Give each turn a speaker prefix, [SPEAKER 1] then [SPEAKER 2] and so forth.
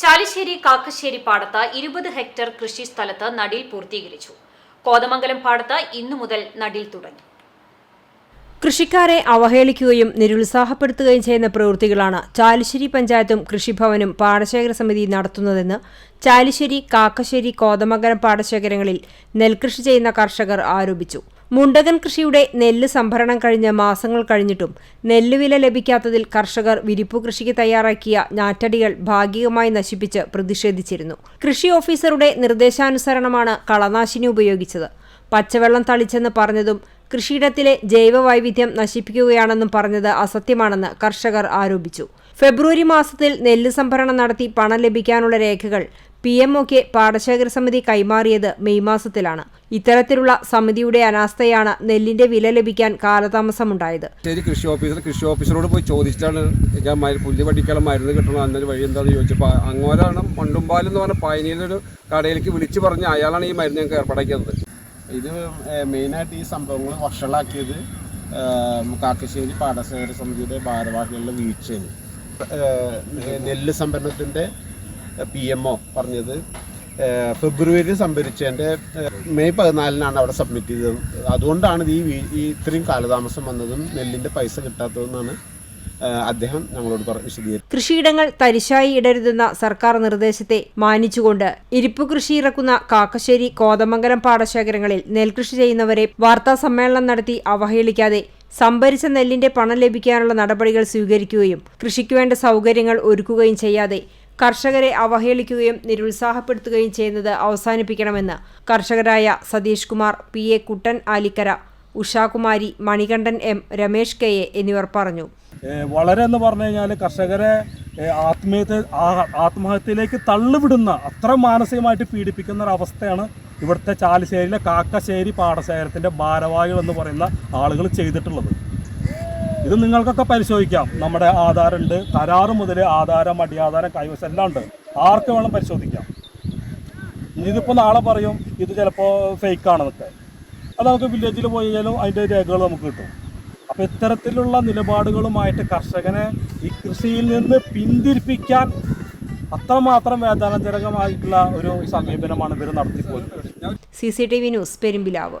[SPEAKER 1] ചാലിശ്ശേരി കാക്കശ്ശേരി പാടത്ത് ഇരുപത് ഹെക്ടർ കൃഷി സ്ഥലത്ത് നടീൽ പൂർത്തീകരിച്ചു. കോതമംഗലം പാടത്ത് ഇന്നു മുതൽ നടീൽ തുടങ്ങി.
[SPEAKER 2] കൃഷിക്കാരെ അവഹേളിക്കുകയും നിരുത്സാഹപ്പെടുത്തുകയും ചെയ്യുന്ന പ്രവൃത്തികളാണ് ചാലിശ്ശേരി പഞ്ചായത്തും കൃഷിഭവനും പാടശേഖര സമിതി നടത്തുന്നതെന്ന് ചാലിശ്ശേരി കാക്കശ്ശേരി കോതമംഗലം പാടശേഖരങ്ങളിൽ നെൽകൃഷി ചെയ്യുന്ന കർഷകർ ആരോപിച്ചു. മുണ്ടകൻ കൃഷിയുടെ നെല്ല് സംഭരണം കഴിഞ്ഞ മാസങ്ങൾ കഴിഞ്ഞിട്ടും നെല്ലുവില ലഭിക്കാത്തതിൽ കർഷകർ വിരിപ്പു കൃഷിക്ക് തയ്യാറാക്കിയ ഞാറ്റടികൾ ഭാഗികമായി നശിപ്പിച്ച് പ്രതിഷേധിച്ചിരുന്നു. കൃഷി ഓഫീസറുടെ നിർദ്ദേശാനുസരണമാണ് കളനാശിനി ഉപയോഗിച്ചത്. പച്ചവെള്ളം തളിച്ചെന്ന് പറഞ്ഞതും കൃഷിയിടത്തിലെ ജൈവവൈവിധ്യം നശിപ്പിക്കുകയാണെന്നും പറഞ്ഞത് അസത്യമാണെന്ന് കർഷകർ ആരോപിച്ചു. ഫെബ്രുവരി മാസത്തിൽ നെല്ല് സംഭരണം നടത്തി പണം ലഭിക്കാനുള്ള രേഖകൾ പി എം ഒക്ക് പാടശേഖര സമിതി കൈമാറിയത് മെയ് മാസത്തിലാണ്. ഇത്തരത്തിലുള്ള സമിതിയുടെ അനാസ്ഥയാണ് നെല്ലിന്റെ വില ലഭിക്കാൻ കാലതാമസമുണ്ടായത്.
[SPEAKER 3] കൃഷി ഓഫീസർ കൃഷി ഓഫീസറോട് പോയി ചോദിച്ചിട്ടാണ് ഞാൻ പഠിക്കാനുള്ള മരുന്ന് കിട്ടണം അന്നൊരു വഴി എന്താണെന്ന് ചോദിച്ചപ്പോൾ അങ്ങോലാണ് മണ്ടുമ്പാൽ എന്ന് പറഞ്ഞ പയനിയിലൊരു കടയിലേക്ക് വിളിച്ചു പറഞ്ഞ് അയാളാണ് ഈ മരുന്ന് ഞങ്ങൾക്ക് ഏർപ്പാടാക്കിയത്.
[SPEAKER 4] ഇത് മെയിൻ മെയിനായിട്ട് ഈ സംഭവങ്ങൾ വഷളാക്കിയത് ഏഹ്, കാക്കശ്ശേരി പാടശേഖര സമിതിയുടെ ഭാരവാഹികളുടെ വീഴ്ചയാണ്. നെല്ല് സംഭരണത്തിന്റെ പി എം ഒ പറഞ്ഞത്. ഫെബ്രുവരി സംഭരിച്ചതിന്റെ മെയ് പതിനാലിനാണ് അവിടെ സബ്മിറ്റ് ചെയ്തത്. അതുകൊണ്ടാണ് ഈ ഇത്രയും കാലതാമസം വന്നതും നെല്ലിന്റെ പൈസ കിട്ടാത്തതെന്നാണ് അദ്ദേഹം ഞങ്ങളോട് വിശദീകരിച്ചു.
[SPEAKER 2] കൃഷിയിടങ്ങൾ തരിശായി ഇടരുതെന്ന സർക്കാർ നിർദ്ദേശത്തെ മാനിച്ചുകൊണ്ട് ഇരിപ്പു കൃഷി ഇറക്കുന്ന കാക്കശ്ശേരി കോതമംഗലം പാടശേഖരങ്ങളിൽ നെൽകൃഷി ചെയ്യുന്നവരെ വാർത്താ സമ്മേളനം നടത്തി അവഹേളിക്കാതെ സംഭരിച്ച നെല്ലിന്റെ പണം ലഭിക്കാനുള്ള നടപടികൾ സ്വീകരിക്കുകയും കൃഷിക്ക് വേണ്ട സൗകര്യങ്ങൾ ഒരുക്കുകയും ചെയ്യാതെ കർഷകരെ അവഹേളിക്കുകയും നിരുത്സാഹപ്പെടുത്തുകയും ചെയ്യുന്നത് അവസാനിപ്പിക്കണമെന്ന് കർഷകരായ Satheesh Kumar P. A. Kuttan Alikkara Ushakumari Manikandan M. Ramesh K. A. എന്നിവർ പറഞ്ഞു.
[SPEAKER 5] വളരെ എന്ന് പറഞ്ഞു കഴിഞ്ഞാൽ കർഷകരെ ആത്മീയത്തെ ആത്മഹത്യയിലേക്ക് തള്ളിവിടുന്ന അത്ര മാനസികമായിട്ട് പീഡിപ്പിക്കുന്ന ഒരു അവസ്ഥയാണ് ഇവിടുത്തെ ചാലിശ്ശേരിയിലെ കാക്കശ്ശേരി പാടശേഖരത്തിന്റെ ഭാരവാഹികൾ എന്ന് പറയുന്ന ആളുകൾ ചെയ്തിട്ടുള്ളത്. ഇത് നിങ്ങൾക്കൊക്കെ പരിശോധിക്കാം. നമ്മുടെ ആധാരമുണ്ട് കരാറ് മുതൽ ആധാരം അടിയാധാരം കൈവശം എല്ലാം ഉണ്ട്. ആർക്ക് വേണം പരിശോധിക്കാം? ഇതിപ്പോൾ നാളെ പറയും ഇത് ചിലപ്പോൾ ഫേക്കാണെന്നൊക്കെ അത് നമുക്ക് വില്ലേജിൽ പോയി കഴിഞ്ഞാലും അതിന്റെ രേഖകൾ നമുക്ക് കിട്ടും. അപ്പോൾ ഇത്തരത്തിലുള്ള നിലപാടുകളുമായിട്ട് കർഷകനെ ഈ കൃഷിയിൽ നിന്ന് പിന്തിരിപ്പിക്കാൻ അത്രമാത്രം വേദനാജനകമായിട്ടുള്ള ഒരു സമീപനമാണ് ഇവർ നടത്തിപ്പോയത്.
[SPEAKER 2] C C T V news Perumbilavu.